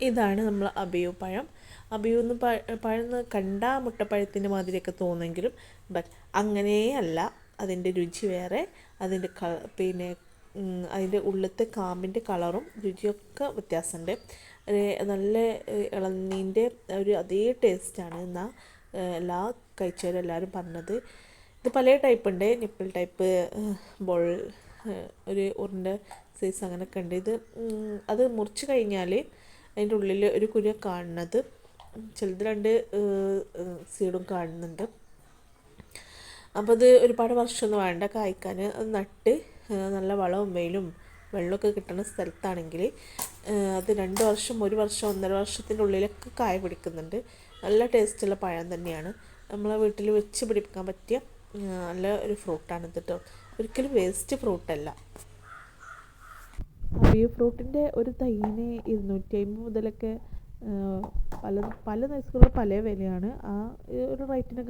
ഇതാണ് നമ്മൾ അബിയു പഴം. അബിയു എന്ന് പഴം കണ്ടാൽ മുട്ടപ്പഴത്തിന്റെ മാതിരിയൊക്കെ തോന്നുമെങ്കിലും ബട്ട് അങ്ങനെയല്ല അതിന്റെ രുചി വേറെ. അതിന്റെ ക പിന്നെ അതിന്റെ ഉള്ളത്തെ കാമ്പിന്റെ കളറും രുചിയൊക്കെ വ്യത്യാസമുണ്ട്. നല്ല ഇളനീന്റെ ഒരു അതേ ടേസ്റ്റാണ് എന്നാൽ എല്ലാ കഴിച്ചവരും എല്ലാവരും പറഞ്ഞത്. ഇത് പല ടൈപ്പ് ഉണ്ട് നിപ്പിൾ ടൈപ്പ് ബോൾ ഒരു ഉരുണ്ട സൈസ് അങ്ങനെയൊക്കെ ഉണ്ട്. ഇത് അത് മുറിച്ച് കഴിഞ്ഞാൽ അതിന്റെ ഉള്ളിൽ ഒരു കുരു കാണുന്നത്. ചിലത് രണ്ട് സീഡും കാണുന്നുണ്ട്. അപ്പോൾ അത് ഒരുപാട് വർഷമൊന്നും വേണ്ട. കായ്ക്കാൻ അത് നട്ട് നല്ല വളവും വെയിലും വെള്ളമൊക്കെ കിട്ടുന്ന സ്ഥലത്താണെങ്കിൽ അത് രണ്ട് വർഷം ഒരു വർഷം ഒന്നര വർഷത്തിന്റെ ഉള്ളിലൊക്കെ കായ പിടിക്കുന്നുണ്ട്. നല്ല ടേസ്റ്റുള്ള പഴം തന്നെയാണ്. നമ്മളെ വീട്ടിൽ വെച്ച് പിടിപ്പിക്കാൻ പറ്റിയ നല്ല ഒരു ഫ്രൂട്ടാണ് കേട്ടോ ഒരിക്കലും വേസ്റ്റ് ഫ്രൂട്ടല്ല. ഈ ഫ്രൂട്ടിന്റെ ഒരു തൈന് ഇരുന്നൂറ്റി അമ്പത് മുതലൊക്കെ പല പല സൈസുകളിൽ പല വിലയാണ്. ആ ഒരു റേറ്റിനൊക്കെ